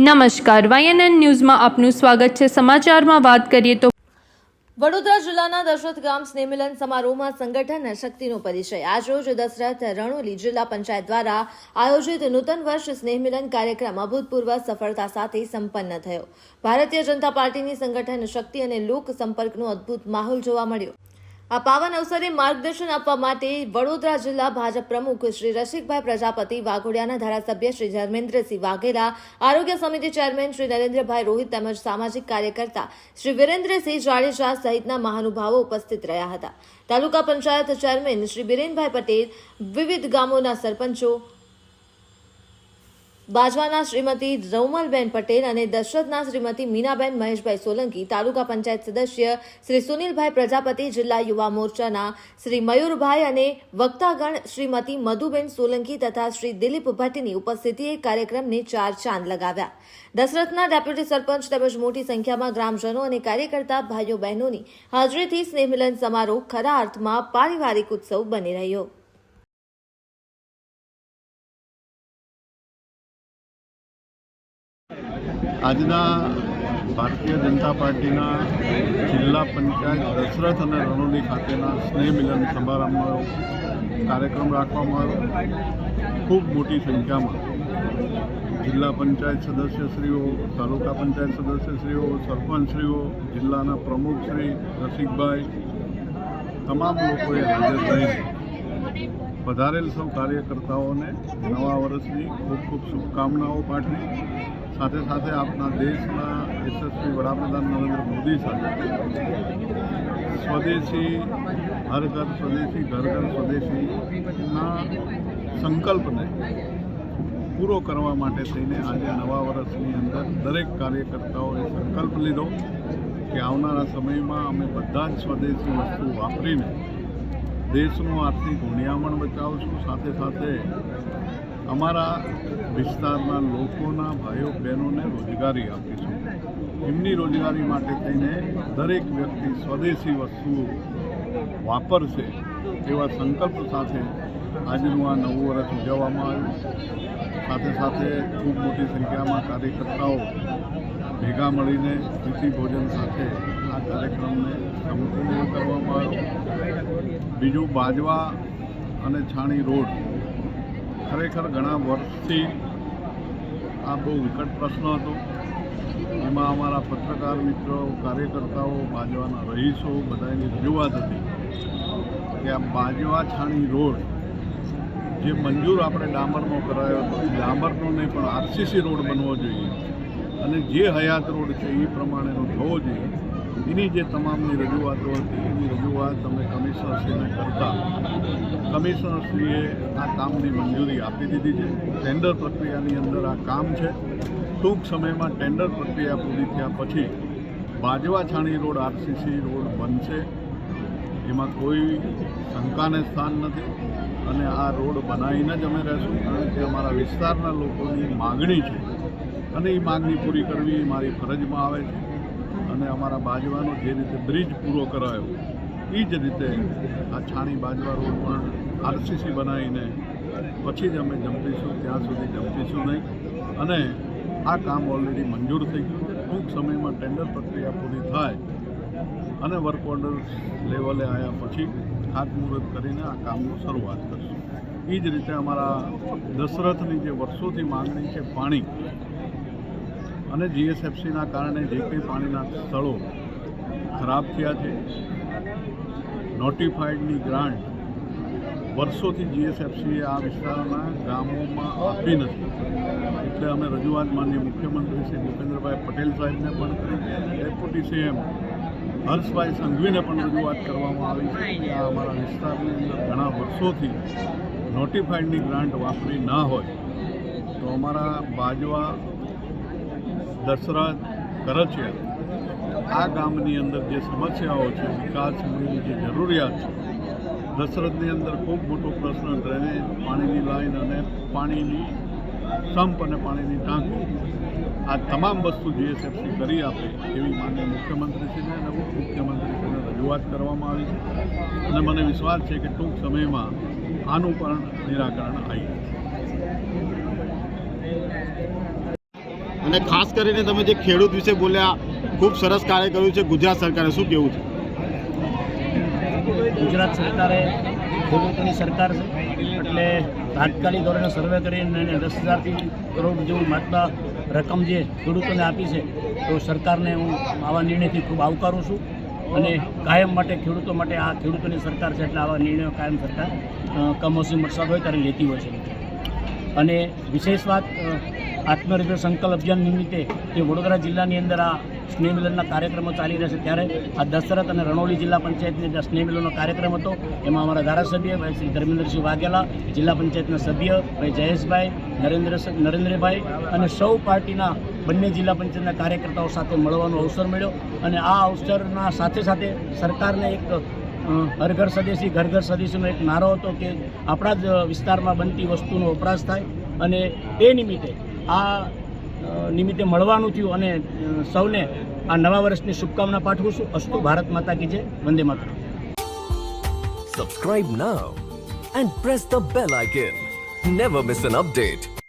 નમસ્કાર. વાયએનએન ન્યૂઝમાં આપનું સ્વાગત છે. સમાચારમાં વાત કરીએ તો વડોદરા જિલ્લાના દશરથ ગામ સ્નેહમિલન સમારોહમાં સંગઠન શક્તિનો પરિચય. આજરોજ દશરથ રણોલી જિલ્લા પંચાયત દ્વારા આયોજિત નૂતન વર્ષ સ્નેહમિલન કાર્યક્રમ અભૂતપૂર્વ સફળતા સાથે સંપન્ન થયો. ભારતીય જનતા પાર્ટીની સંગઠન શક્તિ અને લોક સંપર્કનો અદ્ભુત માહોલ જોવા મળ્યો. આ પાવન અવસરે માર્ગદર્શન આપવા માટે વડોદરા જિલ્લા ભાજપ પ્રમુખ શ્રી રસિકભાઈ પ્રજાપતિ, વાઘોડિયાના ધારાસભ્ય શ્રી ધર્મેન્દ્રસિંહ વાઘેલા, આરોગ્ય સમિતિ ચેરમેન શ્રી નરેન્દ્રભાઈ રોહિત તેમજ સામાજિક કાર્યકર્તા શ્રી વિરેન્દ્રસિંહ જાડેજા સહિતના મહાનુભાવો ઉપસ્થિત રહ્યા હતા. તાલુકા પંચાયત ચેરમેન શ્રી બિરેનભાઈ પટેલ, વિવિધ ગામોના સરપંચો બાજવાના શ્રીમતી રૌમલબેન પટેલ અને દશરથના શ્રીમતી મીનાબેન મહેશભાઈ સોલંકી તાલુકા પંચાયત સદસ્ય શ્રી સુનિલભાઈ પ્રજાપતિ જિલ્લા યુવા મોરચાના શ્રી મયુરભાઈ અને વક્તાગણ શ્રીમતી મધુબેન સોલંકી તથા શ્રી દિલીપ ભટ્ટની ઉપસ્થિતિએ કાર્યક્રમને ચાર ચાંદ લગાવ્યા. દશરથના ડેપ્યુટી સરપંચ તેમજ મોટી સંખ્યામાં ગ્રામજનો અને કાર્યકર્તા ભાઈઓ બહેનોની હાજરીથી સ્નેહમિલન સમારોહ ખરા અર્થમાં પારિવારિક ઉત્સવ બની રહ્યો. આજના ભારતીય જનતા પાર્ટીના જિલ્લા પંચાયત દશરથ અને રણોલી ખાતેના સ્નેહ મિલન સમારંભનો કાર્યક્રમ રાખવામાં આવ્યો. ખૂબ મોટી સંખ્યામાં જિલ્લા પંચાયત સદસ્યશ્રીઓ, તાલુકા પંચાયત સદસ્યશ્રીઓ, સરપંચશ્રીઓ, જિલ્લાના પ્રમુખશ્રી રસિકભાઈ, તમામ લોકોએ હાજર રહીને વધારેલ સૌ કાર્યકર્તાઓને નવા વર્ષની ખૂબ ખૂબ શુભકામનાઓ પાઠવી. સાથે સાથે આપણા દેશના યશસ્વી વડાપ્રધાન નરેન્દ્ર મોદી સાથે સ્વદેશી હર ઘર સ્વદેશી ઘર ઘર સ્વદેશીના સંકલ્પને પૂરો કરવા માટે થઈને આજે નવા વર્ષની અંદર દરેક કાર્યકર્તાઓએ સંકલ્પ લીધો કે આવનારા સમયમાં અમે બધા જ સ્વદેશી વસ્તુ વાપરીને દેશનું આર્થિક ગુણિયામણ બચાવશું. સાથે સાથે અમારા વિસ્તારના લોકોના ભાઈઓ બહેનોને રોજગારી આપીશું એમની રોજગારી માટે થઈને દરેક વ્યક્તિ સ્વદેશી વસ્તુઓ વાપરશે એવા સંકલ્પ સાથે આજનું આ નવું વર્ષ ઉજવવામાં આવ્યું. સાથે સાથે ખૂબ મોટી સંખ્યામાં કાર્યકર્તાઓ ભેગા મળીને પ્રીતિ ભોજન સાથે આ કાર્યક્રમને સંપૂર્ણ કરવામાં આવ્યો. બીજું બાજવા અને છાણી રોડ ખરેખર ઘણા વર્ષથી આ બહુ વિકટ પ્રશ્ન હતો. એમાં અમારા પત્રકાર મિત્રો, કાર્યકર્તાઓ, બાજવાના રહીશો બધાની રજૂઆત હતી કે આ બાજવા છાણી રોડ જે મંજૂર આપણે ડામરનો કરાયો હતો, એ ડામરનો નહીં, પણ આરસીસી રોડ બનવો જોઈએ. અને જે હયાત રોડ છે, એ પ્રમાણેનો થવો જોઈએ. એની જે તમામની રજૂઆતો હતી, એની રજૂઆત અમે કમિશનરશ્રીને કરતા. કમિશનરશ્રીએ આ કામની મંજૂરી આપી દીધી છે. ટેન્ડર પ્રક્રિયાની અંદર આ કામ છે. ટૂંક સમયમાં ટેન્ડર પ્રક્રિયા પૂરી થયા પછી Bajwa Chhani road, RCC road બનશે. એમાં કોઈ શંકાને સ્થાન નથી અને આ રોડ બનાવીને જ અમે રહેશું, કારણ કે અમારા વિસ્તારના લોકોની માગણી છે. અને એ માગણી પૂરી કરવી એ મારી ફરજમાં આવે છે. અને અમારા બાજવાનો જે રીતે બ્રિજ પૂરો કરાયો એ જ રીતે આ છાણી બાજવા રોડ પણ આરસીસી બનાવીને પછી જ અમે જંપીશું, ત્યાં સુધી જંપીશું નહીં. અને આ કામ ઓલરેડી મંજૂર થઈ ગયું છે. ટૂંક સમયમાં ટેન્ડર પ્રક્રિયા પૂરી થાય અને વર્ક ઓર્ડર લેવલે આવ્યા પછી ખાતમુહૂર્ત કરીને આ કામની શરૂઆત કરશું. એ જ રીતે અમારા દશરથની જે વર્ષોથી માંગણી છે પાણી અને જીએસએફસીના કારણે જે કંઈ પાણીના સ્થળો ખરાબ થયા છે નોટિફાઈડની ગ્રાન્ટ વર્ષોથી જીએસએફસીએ આ વિસ્તારના ગામોમાં આપી નથી. એટલે અમે રજૂઆત માનીય મુખ્યમંત્રી શ્રી ભૂપેન્દ્રભાઈ પટેલ સાહેબને પણ કરી ડેપ્યુટી સીએમ હર્ષભાઈ સંઘવીને પણ રજૂઆત કરવામાં આવી છે કે આ અમારા વિસ્તારની અંદર ઘણા વર્ષોથી નોટિફાઈડની ગ્રાન્ટ વાપરી ના હોય. તો અમારા બાજવા દશરથ કરચિયા આ ગામની અંદર જે સમસ્યાઓ છે વિકાસની જે જરૂરિયાત છે, દશરથની અંદર ખૂબ મોટો પ્રશ્ન ડ્રેનેજ પાણીની લાઈન અને પાણીની સંપ અને પાણીની ટાંકી આ તમામ વસ્તુ જીએસએફસી કરી આપે એવી માન્ય મુખ્યમંત્રીશ્રીને અને ઉપમુખ્યમંત્રીશ્રીને રજૂઆત કરવામાં આવી છે. અને મને વિશ્વાસ છે કે ટૂંક સમયમાં આનું પણ નિરાકરણ આવી અને ખાસ કરીને તમે જે ખેડૂત વિશે બોલ્યા, ખૂબ સરસ કાર્ય કર્યું છે ગુજરાત સરકારે. શું કહેવું છે? ગુજરાત સરકારે ખેડૂતોની સરકાર એટલે તાત્કાલિક ધોરણે સર્વે કરીને એને દસ હજારથી કરોડ જેવું માત્ર રકમ જે ખેડૂતોને આપી છે, તો સરકારને હું આવા નિર્ણયથી ખૂબ આવકારું છું. અને કાયમ માટે ખેડૂતો માટે આ ખેડૂતોની સરકાર છે, એટલે આવા નિર્ણયો કાયમ સરકાર કમોસમી વરસાદ હોય ત્યારે લેતી હોય છે. અને વિશેષ વાત આત્મનિર્ભર સંકલ્પ અભિયાન નિમિત્તે જે વડોદરા જિલ્લાની અંદર આ સ્નેહ કાર્યક્રમો ચાલી રહ્યા છે, ત્યારે આ દશરથ અને રણોલી જિલ્લા પંચાયતની જે સ્નેહ કાર્યક્રમ હતો, એમાં અમારા ધારાસભ્ય ભાઈ શ્રી ધર્મેન્દ્રસિંહ વાઘેલા, જિલ્લા પંચાયતના સભ્ય ભાઈ જયેશભાઈ, નરેન્દ્ર નરેન્દ્રભાઈ અને સૌ પાર્ટીના બંને જિલ્લા પંચાયતના કાર્યકર્તાઓ સાથે મળવાનો અવસર મળ્યો અને આ અવસરના સાથે સાથે સરકારને એક હર ઘર સ્વદેશી ઘર ઘર સ્વદેશીનો એક નારો હતો કે આપણા જ વિસ્તારમાં બનતી વસ્તુનો વપરાશ થાય અને તે નિમિત્તે આ નિમિત્તે મળવાનું થયું અને સૌને આ નવા વર્ષની શુભકામના પાઠવું છું. અસ્તુ ભારત માતા કી જય. વંદે માતરમ. Subscribe now and press the bell icon never miss an update.